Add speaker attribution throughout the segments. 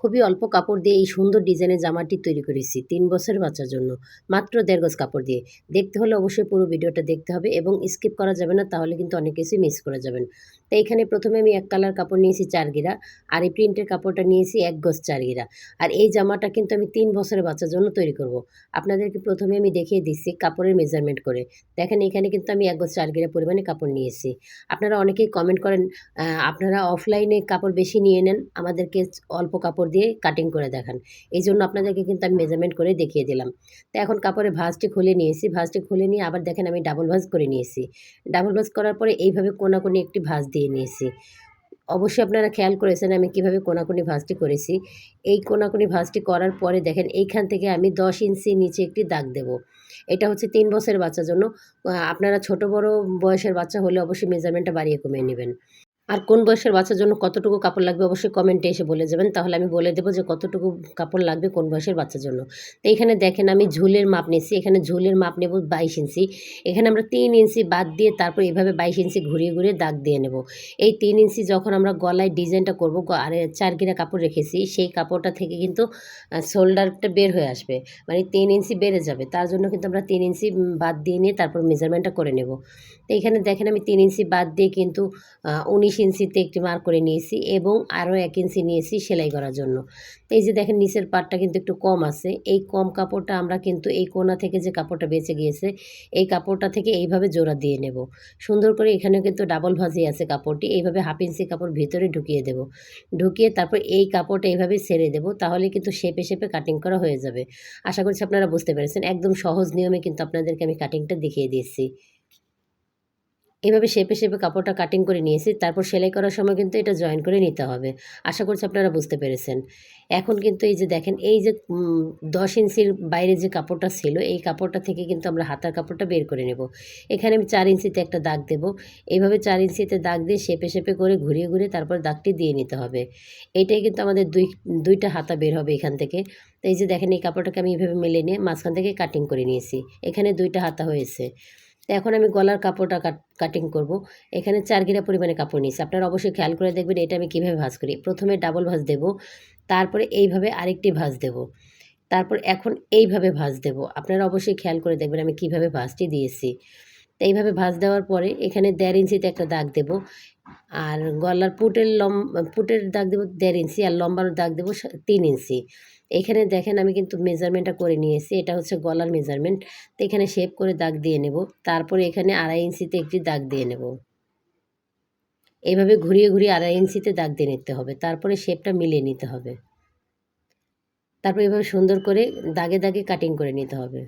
Speaker 1: খুবই অল্প কাপড় দিয়ে এই সুন্দর ডিজাইনের জামাটি তৈরি করেছি, তিন বছরের বাচ্চার জন্য। মাত্র দেড় গজ কাপড় দিয়ে। দেখতে হলে অবশ্যই পুরো ভিডিওটা দেখতে হবে এবং স্কিপ করা যাবে না, তাহলে কিন্তু অনেক কিছুই মিস করে যাবেন। তো এখানে প্রথমে আমি এক কালার কাপড় নিয়েছি চার গিরা আর এই প্রিন্টের কাপড়টা নিয়েছি এক গজ চার গিরা। আর এই জামাটা কিন্তু আমি তিন বছরের বাচ্চার জন্য তৈরি করব। আপনাদেরকে প্রথমে আমি দেখিয়ে দিচ্ছি কাপড়ের মেজারমেন্ট করে। দেখেন এখানে কিন্তু আমি এক গজ চার গিরা পরিমাণে কাপড় নিয়েছি। আপনারা অনেকেই কমেন্ট করেন আপনারা অফলাইনে কাপড় বেশি নিয়ে নেন, আমাদেরকে অল্প কাপড় দিয়ে কাটিং করে দেখান। এই জন্য আপনাদেরকে কিন্তু আমি মেজারমেন্ট করে দেখিয়ে দিলাম। তো এখন কাপড়ের ভাঁজটি খুলে নিয়েছি। ভাঁজটি খুলে নিয়ে আবার দেখেন আমি ডাবল ভাঁজ করে নিয়েছি। ডাবল ভাঁজ করার পরে এইভাবে কোনাকুনি একটি ভাঁজ দিয়ে নিয়েছি। অবশ্যই আপনারা খেয়াল করেছেন আমি কীভাবে কোনাকুনি ভাঁজটি করেছি। এই কোনাকুনি ভাঁজটি করার পরে দেখেন এইখান থেকে আমি দশ ইঞ্চি নিচে একটি দাগ দেব। এটা হচ্ছে তিন বছরের বাচ্চার জন্য। আপনারা ছোট বড় বয়সের বাচ্চা হলে অবশ্যই মেজারমেন্টটা বাড়িয়ে কমিয়ে নেবেন। আর কোন বয়সের বাচ্চার জন্য কতটুকু কাপড় লাগবে অবশ্যই কমেন্টে এসে বলে যাবেন। তাহলে আমি বলে দেবো যে কতটুকু কাপড় লাগবে কোন বয়সের বাচ্চার জন্য। তো এখানে দেখেন আমি ঝুলের মাপ নিচ্ছি এখানে ঝুলের মাপ নেব বাইশ ইঞ্চি। এখানে আমরা তিন ইঞ্চি বাদ দিয়ে তারপর এভাবে বাইশ ইঞ্চি ঘুরিয়ে ঘুরিয়ে দাগ দিয়ে নেব। এই তিন ইঞ্চি যখন আমরা গলায় ডিজাইনটা করব আর চার গিরা কাপড় রেখেছি, সেই কাপড়টা থেকে কিন্তু শোল্ডারটা বের হয়ে আসবে। মানে তিন ইঞ্চি বেড়ে যাবে, তার জন্য কিন্তু আমরা তিন ইঞ্চি বাদ দিয়ে নিয়ে তারপর মেজারমেন্টটা করে নেব। তো এখানে দেখেন আমি তিন ইঞ্চি বাদ দিয়ে কিন্তু উনিশ ইঞ্চিতে একটি মার্ক করে নিয়েছি এবং আরও এক ইঞ্চি নিয়েছি সেলাই করার জন্য। এই যে দেখেন, নিচের পাটটা কিন্তু একটু কম আছে। এই কম কাপড়টা আমরা কিন্তু এই কোনা থেকে যে কাপড়টা বেঁচে গিয়েছে, এই কাপড়টা থেকে এইভাবে জোড়া দিয়ে নেব। সুন্দর করে এখানে কিন্তু ডাবল ভাজি আছে কাপড়টি। এইভাবে হাফ ইঞ্চি কাপড় ভিতরে ঢুকিয়ে দেব। ঢুকিয়ে তারপর এই কাপড়টা এইভাবে ছেড়ে দেব, তাহলে কিন্তু শেপে শেপে কাটিং করা হয়ে যাবে। আশা করছি আপনারা বুঝতে পেরেছেন। একদম সহজ নিয়মে কিন্তু আপনাদেরকে আমি কাটিংটা দেখিয়ে দিয়েছি। এভাবে শেপে শেপে কাপড়টা কাটিং করে নিয়েছি, তারপর সেলাই করার সময় কিন্তু এটা জয়েন করে নিতে হবে। আশা করছি আপনারা বুঝতে পেরেছেন। এখন কিন্তু এই যে দেখেন, এই যে দশ ইঞ্চির বাইরে যে কাপড়টা ছিল, এই কাপড়টা থেকে কিন্তু আমরা হাতার কাপড়টা বের করে নেব। এখানে আমি চার ইঞ্চিতে একটা দাগ দেব। এইভাবে চার ইঞ্চিতে দাগ দিয়ে শেপে শেপে করে ঘুরিয়ে ঘুরিয়ে তারপর দাগটি দিয়ে নিতে হবে। এইটাই কিন্তু আমাদের দুই, দুইটা হাতা বের হবে এখান থেকে। তো এই যে দেখেন, এই কাপড়টাকে আমি এইভাবে মেলে নিয়ে মাঝখান থেকে কাটিং করে নিয়েছি। এখানে দুইটা হাতা হয়েছে। তো এখন আমি গলার কাপড়টা কাট করব। এখানে চার গিরা পরিমাণে কাপড় নিয়েছি। আপনারা অবশ্যই খেয়াল করে দেখবেন এটা আমি কীভাবে ভাজ করি। প্রথমে ডাবল ভাজ দেব, তারপরে এইভাবে আরেকটি ভাজ দেব, তারপর এখন এইভাবে ভাজ দেব। আপনারা অবশ্যই খেয়াল করে দেখবেন আমি কীভাবে ভাজটি দিয়েছি। তো এইভাবে ভাঁজ দেওয়ার পরে এখানে দেড় ইঞ্চিতে একটা দাগ দেব। আর গলার পুটের লম, পুটের দাগ দেবো দেড় ইঞ্চি আর লম্বার দাগ দেবো তিন ইঞ্চি। এখানে দেখেন আমি কিন্তু মেজারমেন্টটা করে নিয়েছি, এটা হচ্ছে গলার মেজারমেন্ট। তো এখানে শেপ করে দাগ দিয়ে নেব, তারপরে এখানে আড়াই ইঞ্চিতে একটি দাগ দিয়ে নেব। এইভাবে ঘুরিয়ে ঘুরিয়ে আড়াই ইঞ্চিতে দাগ দিয়ে নিতে হবে, তারপরে শেপটা মিলিয়ে নিতে হবে। তারপর এভাবে সুন্দর করে দাগে দাগে কাটিং করে নিতে হবে।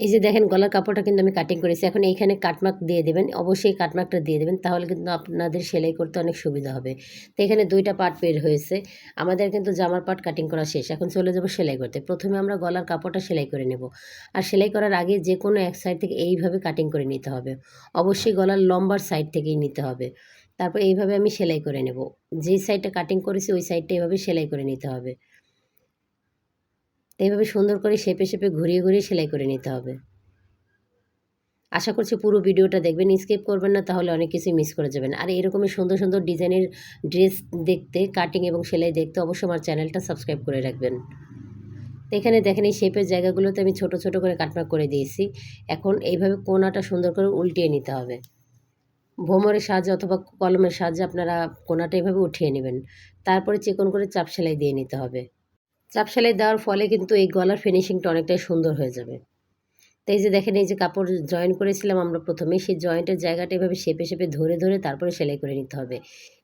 Speaker 1: এই যে দেখেন গলার কাপড়টা কিন্তু আমি কাটিং করেছি। এখন এইখানে কাটমার্ক দিয়ে দেবেন, অবশ্যই কাটমার্কটা দিয়ে দেবেন, তাহলে কিন্তু আপনাদের সেলাই করতে অনেক সুবিধা হবে। তো এখানে দুইটা পার্ট বের হয়েছে। আমাদের কিন্তু জামার পার্ট কাটিং করা শেষ। এখন চলে যাব সেলাই করতে। প্রথমে আমরা গলার কাপড়টা সেলাই করে নেব। আর সেলাই করার আগে যে কোনো এক সাইড থেকে এইভাবে কাটিং করে নিতে হবে। অবশ্যই গলার লম্বার সাইড থেকেই নিতে হবে। তারপর এইভাবে আমি সেলাই করে নেব। যেই সাইডটা কাটিং করেছি, ওই সাইডটা এইভাবে সেলাই করে নিতে হবে। তো এইভাবে সুন্দর করে শেপে শেপে ঘুরিয়ে ঘুরিয়ে সেলাই করে নিতে হবে। আশা করছি পুরো ভিডিওটা দেখবেন স্কিপ করবেন না, তাহলে অনেক কিছুই মিস করে যাবেন। আর এরকমই সুন্দর সুন্দর ডিজাইনের ড্রেস দেখতে কাটিং এবং সেলাই দেখতে অবশ্যই আমার চ্যানেলটা সাবস্ক্রাইব করে রাখবেন। তো এখানে দেখেন এই শেপের জায়গাগুলোতে আমি ছোট ছোট করে কাটমার্ক করে দিয়েছি। এখন এইভাবে কোনাটা সুন্দর করে উল্টিয়ে নিতে হবে। ভোমরের সাহায্যে অথবা কলমের সাহায্যে আপনারা কোনাটা এভাবে উঠিয়ে নেবেন। তারপরে চিকন করে চাপ সেলাই দিয়ে নিতে হবে। চাপ সেলাই দেওয়ার ফলে কিন্তু এই গলার ফিনিশিংটা অনেকটাই সুন্দর হয়ে যাবে। তো এই যে দেখেন, এই যে কাপড় জয়েন করেছিলাম আমরা প্রথমে, সেই জয়েন্টের জায়গাটা এভাবে শেপে শেপে ধরে ধরে তারপরে সেলাই করে নিতে হবে।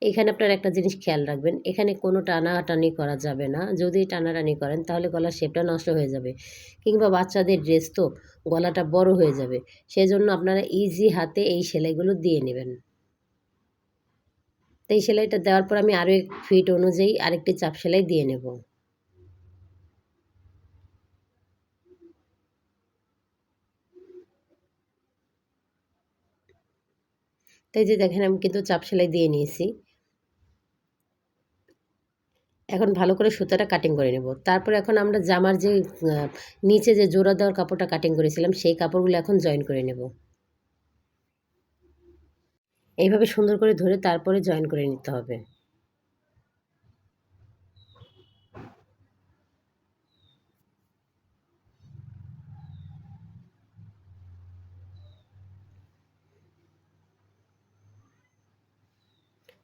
Speaker 1: এখানে আপনার একটা জিনিস খেয়াল রাখবেন, এখানে কোনো টানাটানি করা যাবে না। যদি টানাটানি করেন, তাহলে গলার শেপটা নষ্ট হয়ে যাবে। কিংবা বাচ্চাদের ড্রেস তো গলাটা বড় হয়ে যাবে। সেজন্য আপনারা ইজি হাতে এই সেলাইগুলো দিয়ে নেবেন। তো এই সেলাইটা দেওয়ার পর আমি আরও এক ফিট অনুযায়ী আরেকটি চাপ সেলাই দিয়ে নেব। তাই যে দেখেন আমি কিন্তু চাপ সেলাই দিয়ে নিয়েছি। এখন ভালো করে সুতাটা কাটিং করে নেব। তারপর এখন আমরা জামার যে নিচে যে জোড়া দেওয়ার কাপড়টা কাটিং করেছিলাম, সেই কাপড়গুলো এখন জয়েন করে নেব। এইভাবে সুন্দর করে ধরে তারপরে জয়েন করে নিতে হবে।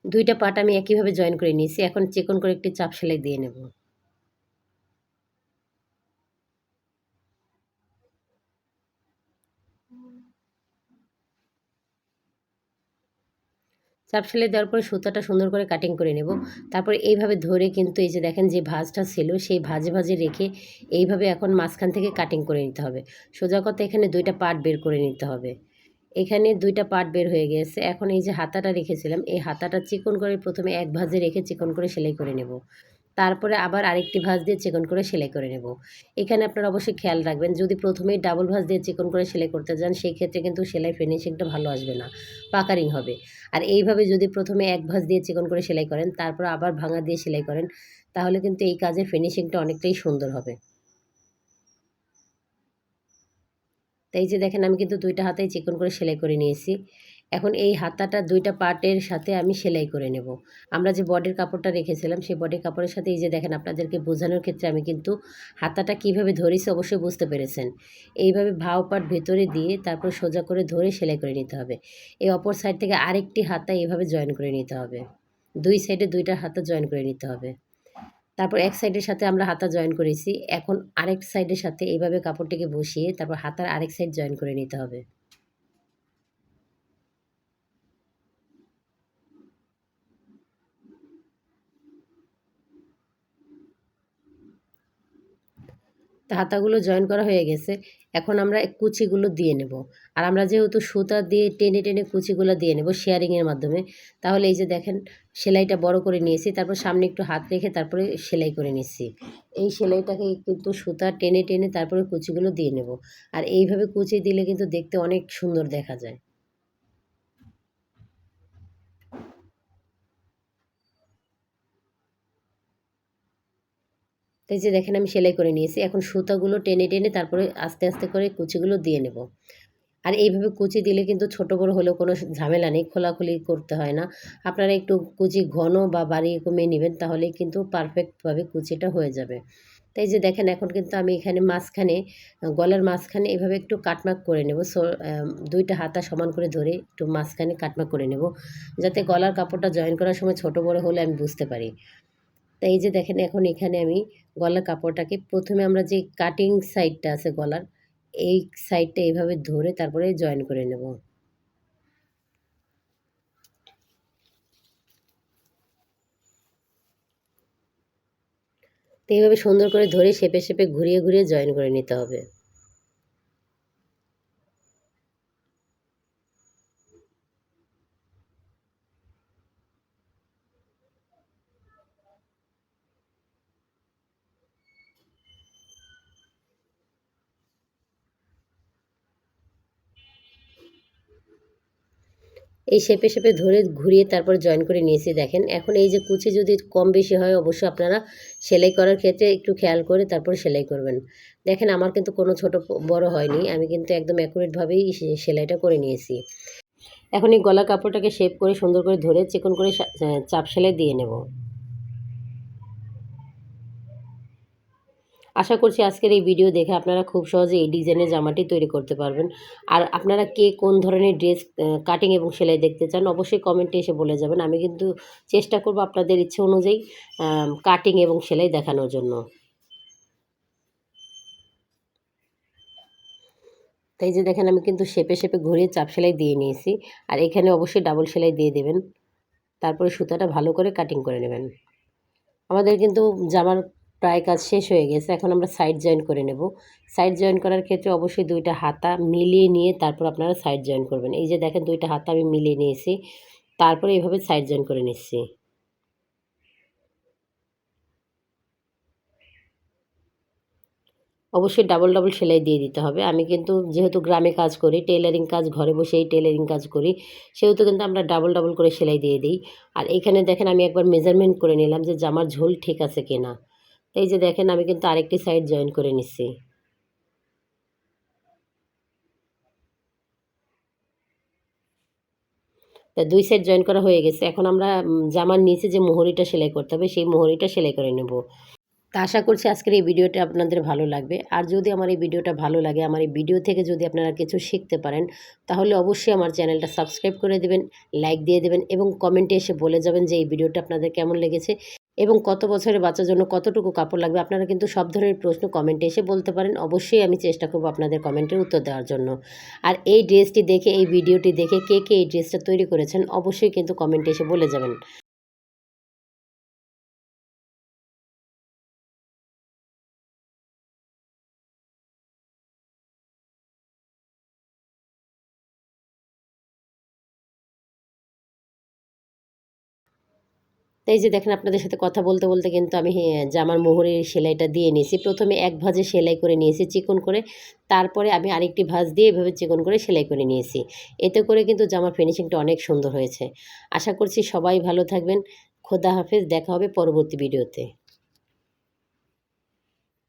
Speaker 1: দুইটা পাট আমি একইভাবে জয়েন করে নিয়েছি। এখন চিকন করে একটি চাপ সেলাই দিয়ে নেব। চাপ সেলাই দেওয়ার পরে সুতাটা সুন্দর করে কাটিং করে নেব। তারপরে এইভাবে ধরে কিন্তু এই যে দেখেন যে ভাজটা ছিল, সেই ভাজে ভাজে রেখে এইভাবে এখন মাঝখান থেকে কাটিং করে নিতে হবে। সোজা কথা এখানে দুইটা পার্ট বের করে নিতে হবে। এখানে দুইটা পার্ট বের হয়ে গেছে। এখন এই যে হাতাটা রেখেছিলাম, এই হাতাটা চিকন করে প্রথমে এক ভাজে রেখে চিকন করে সেলাই করে নেব। তারপরে আবার আরেকটি ভাঁজ দিয়ে চিকন করে সেলাই করে নেব। এখানে আপনারা অবশ্যই খেয়াল রাখবেন, যদি প্রথমেই ডাবল ভাঁজ দিয়ে চিকন করে সেলাই করতে যান, সেই ক্ষেত্রে কিন্তু সেলাই ফিনিশিংটা ভালো আসবে না পাকারিং হবে। আর এইভাবে যদি প্রথমে এক ভাঁজ দিয়ে চিকন করে সেলাই করেন, তারপর আবার ভাঙা দিয়ে সেলাই করেন, তাহলে কিন্তু এই কাজের ফিনিশিংটা অনেকটাই সুন্দর হবে। তাই যে দেখেন, আমি কিন্তু দুইটা হাতেই চিকন করে সেলাই করে নিয়েছি। এখন এই হাতাটা দুইটা পার্টের সাথে আমি সেলাই করে নেব। আমরা যে বডির কাপড়টা রেখেছিলাম, সেই বডির কাপড়ের সাথে এই যে দেখেন, আপনাদেরকে বোঝানোর ক্ষেত্রে আমি কিন্তু হাতাটা কীভাবে ধরেছি অবশ্যই বুঝতে পেরেছেন। এইভাবে ভাও পাট ভেতরে দিয়ে তারপর সোজা করে ধরে সেলাই করে নিতে হবে। এই অপর সাইড থেকে আরেকটি হাতা এইভাবে জয়েন করে নিতে হবে। দুই সাইডে দুইটা হাতা জয়েন করে নিতে হবে। তারপর এক সাইডের সাথে আমরা হাতা জয়েন করেছি। এখন আরেক সাইডের সাথে এইভাবে কাপড়টিকে বসিয়ে তারপর হাতার আরেক সাইড জয়েন করে নিতে হবে। তা হাতাগুলো জয়েন করা হয়ে গেছে, এখন আমরা কুচিগুলো দিয়ে নেব। আর আমরা যেহেতু সুতা দিয়ে টেনে টেনে কুচিগুলো দিয়ে নেব শেয়ারিংয়ের মাধ্যমে, তাহলে এই যে দেখেন সেলাইটা বড় করে নিয়েছি, তারপর সামনে একটু হাত রেখে তারপরে সেলাই করে নিচ্ছি। এই সেলাইটাকে কিন্তু সুতা টেনে টেনে তারপরে কুচিগুলো দিয়ে নেব। আর এইভাবে কুচি দিলে কিন্তু দেখতে অনেক সুন্দর দেখা যায়। তো এই যে দেখেন আমি সেলাই করে নিয়েছি। এখন সুতাগুলো টেনে টেনে তারপরে আস্তে আস্তে করে কুচিগুলো দিয়ে নেব। আর এইভাবে কুচি দিলে কিন্তু ছোট বড় হলেও কোনো ঝামেলা নেই, খোলাখুলি করতে হয় না। আপনারা একটু কুচি ঘন বা বাড়িয়ে কমিয়ে নেবেন তাহলেই কিন্তু পারফেক্টভাবে কুচিটা হয়ে যাবে। তাই যে দেখেন এখন কিন্তু আমি এখানে মাঝখানে, গলার মাঝখানে এভাবে একটু কাটমাক করে নেব। দুইটা হাতা সমান করে ধরে একটু মাঝখানে কাটমাক করে নেব। যাতে গলার কাপড়টা জয়েন করার সময় ছোট বড় হলে আমি বুঝতে পারি। তাই এই যে দেখেন এখন এখানে আমি গলার কাপড়টাকে প্রথমে আমরা যে কাটিং সাইডটা আছে গলার, এই সাইডটা এইভাবে ধরে তারপরে জয়েন করে নেব। তো এইভাবে সুন্দর করে ধরে শেপে শেপে ঘুরিয়ে ঘুরিয়ে জয়েন করে নিতে হবে। এই শেপে শেপে ধরে ঘুরিয়ে তারপর জয়েন করে নিয়েছি, দেখেন। এখন এই যে কুচি যদি কম বেশি হয়, অবশ্যই আপনারা সেলাই করার ক্ষেত্রে একটু খেয়াল করে তারপর সেলাই করবেন। দেখেন, আমার কিন্তু কোনো ছোট বড় হয়নি। আমি কিন্তু একদম অ্যাকুরেটভাবেই সেলাইটা করে নিয়েছি। এখন এই গলা কাপড়টাকে শেপ করে সুন্দর করে ধরে চিকন করে চাপ সেলাই দিয়ে নেব। আশা করছি আজকের এই ভিডিও দেখে আপনারা খুব সহজে এই ডিজাইনের জামাটি তৈরি করতে পারবেন। আর আপনারা কে কোন ধরনের ড্রেস কাটিং এবং সেলাই দেখতে চান, অবশ্যই কমেন্টে এসে বলে যাবেন। আমি কিন্তু চেষ্টা করব আপনাদের ইচ্ছে অনুযায়ী কাটিং এবং সেলাই দেখানোর জন্য। তাই যে দেখেন, আমি কিন্তু শেপে শেপে ঘুরিয়ে চাপ সেলাই দিয়ে নিয়েছি। আর এখানে অবশ্যই ডাবল সেলাই দিয়ে দেবেন। তারপরে সুতাটা ভালো করে কাটিং করে নেবেন। আমাদের কিন্তু জামার প্রায় কাজ শেষ হয়ে গেছে। এখন আমরা সাইড জয়েন করে নেব। সাইড জয়েন করার ক্ষেত্রে অবশ্যই দুইটা হাতা মিলিয়ে নিয়ে তারপর আপনারা সাইড জয়েন করবেন। এই যে দেখেন দুইটা হাতা আমি মিলিয়ে নিয়েছি। তারপরে এইভাবে সাইড জয়েন করে নিচ্ছি। অবশ্যই ডাবল ডাবল সেলাই দিয়ে দিতে হবে। আমি কিন্তু যেহেতু গ্রামে কাজ করি টেলারিং কাজ, ঘরে বসেই টেলারিং কাজ করি, সেহেতু কিন্তু আমরা ডাবল ডাবল করে সেলাই দিয়ে দিই। আর এখানে দেখেন আমি একবার মেজারমেন্ট করে নিলাম যে জামার ঝোল ঠিক আছে কিনা। এই যে দেখেন, আমি কিন্তু আরেকটি সাইড জয়েন করে নিচ্ছি তা দুই সাইড জয়েন করা হয়ে গেছে। এখন আমরা জামার নিচে যে মোহরিটা সেলাই করতে হবে, সেই মোহরিটা সেলাই করে নেব। তা আশা করছি আজকের এই ভিডিওটা আপনাদের ভালো লাগবে। আর যদি আমার এই ভিডিওটা ভালো লাগে, আমার এই ভিডিও থেকে যদি আপনারা কিছু শিখতে পারেন, তাহলে অবশ্যই আমার চ্যানেলটা সাবস্ক্রাইব করে দেবেন, লাইক দিয়ে দেবেন এবং কমেন্টে এসে বলে যাবেন যে এই ভিডিওটা আপনাদের কেমন লেগেছে। এবং কত বছরের বাচ্চার জন্য কতটুকু কাপড় লাগবে, আপনারা কিন্তু সব ধরনের প্রশ্ন কমেন্টে এসে বলতে পারেন। অবশ্যই আমি চেষ্টা করব আপনাদের কমেন্টের উত্তর দেওয়ার জন্য। আর এই ড্রেসটি দেখে, এই ভিডিওটি দেখে কে কে এই ড্রেসটা তৈরি করেছেন, অবশ্যই কিন্তু কমেন্টে এসে বলে যাবেন। তো এই যে দেখেন আপনাদের সাথে কথা বলতে বলতে কিন্তু আমি হ্যাঁ, জামার মোহরের সেলাইটা দিয়ে নিয়েছি। প্রথমে এক ভাজে সেলাই করে নিয়েছি চিকন করে। তারপরে আমি আরেকটি ভাজ দিয়ে এভাবে চিকন করে সেলাই করে নিয়েছি। এতে করে কিন্তু জামার ফিনিশিংটা অনেক সুন্দর হয়েছে। আশা করছি সবাই ভালো থাকবেন। খোদা হাফেজ দেখা হবে পরবর্তী ভিডিওতে।